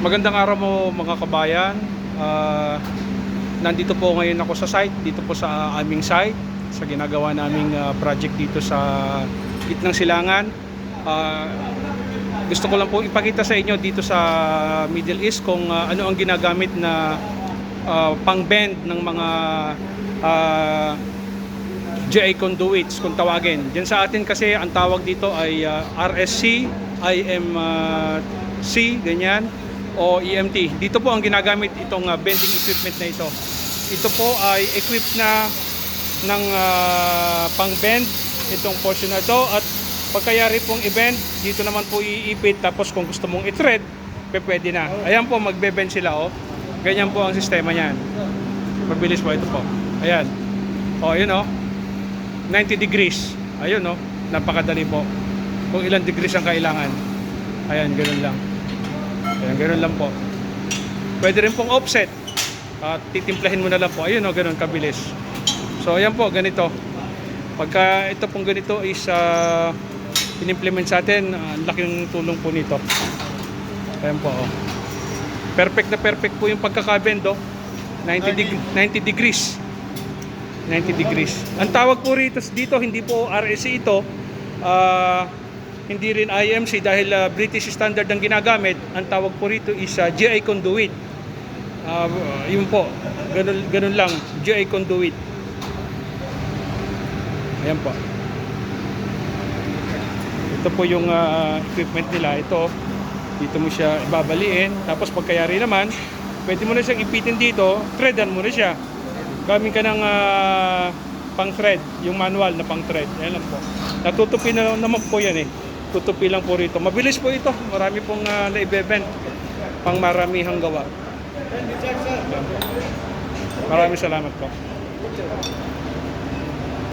Magandang araw mo mga kabayan. Ah, nandito po ngayon ako sa site, dito po sa aming site, sa ginagawa naming ah, project dito sa Gitnang Silangan. Ah, gusto ko lang po ipakita sa inyo dito sa Middle East kung ah, ano ang ginagamit na ah, pang-bend ng mga ah, GI conduits kung tawagin. Diyan sa atin kasi ang tawag dito ay ah, RSC, IMC, ganyan, o EMT. Dito po ang ginagamit itong ah, bending equipment na ito. Ito po ay equipped na ng ah, pang-bend itong portion na ito at pagkayari pong i-bend, dito naman po iipit tapos kung gusto mong i-thread, pwede na. Ayan po, magbe-bend sila oh. Ganyan po ang sistema niyan. Mabilis po ito po. Ayan. Oh, yun oh. 90 degrees. Ayun no, napakadali po. Kung ilang degrees ang kailangan. Ayan, ganoon lang. Ayan, ganoon lang po. Pwede rin pong offset. At titimplahin mo na lang po. Ayun no, ganoon kabilis. So ayan po, ganito. Pagka ito pong ganito is uh, in-implement sa atin, ah, ang laking tulong po nito. Ayan po. Oh. Perfect na perfect po yung pagkakabend oh. 90, deg- 90 degrees. 90 degrees. Ang tawag po rito dito hindi po RSC ito. ah, hindi rin IMC dahil ah, British standard ang ginagamit. Ang tawag po rito is ah, GI conduit. Ah, yun po. Ganun, ganun lang. GI conduit. Ayan po. Ito po yung ah, equipment nila. Ito, dito mo siya ibabaliin. Tapos pagkayari naman, pwede mo na siyang ipitin dito, threadan mo na siya. Gamit ka ng ah, pang-thread, yung manual na pang-thread. Ayan lang po. Natutupi na naman po yan eh. Tutupi lang po rito. Mabilis po ito. Marami pong uh, naibebent. Pang maramihang gawa. Maraming salamat po.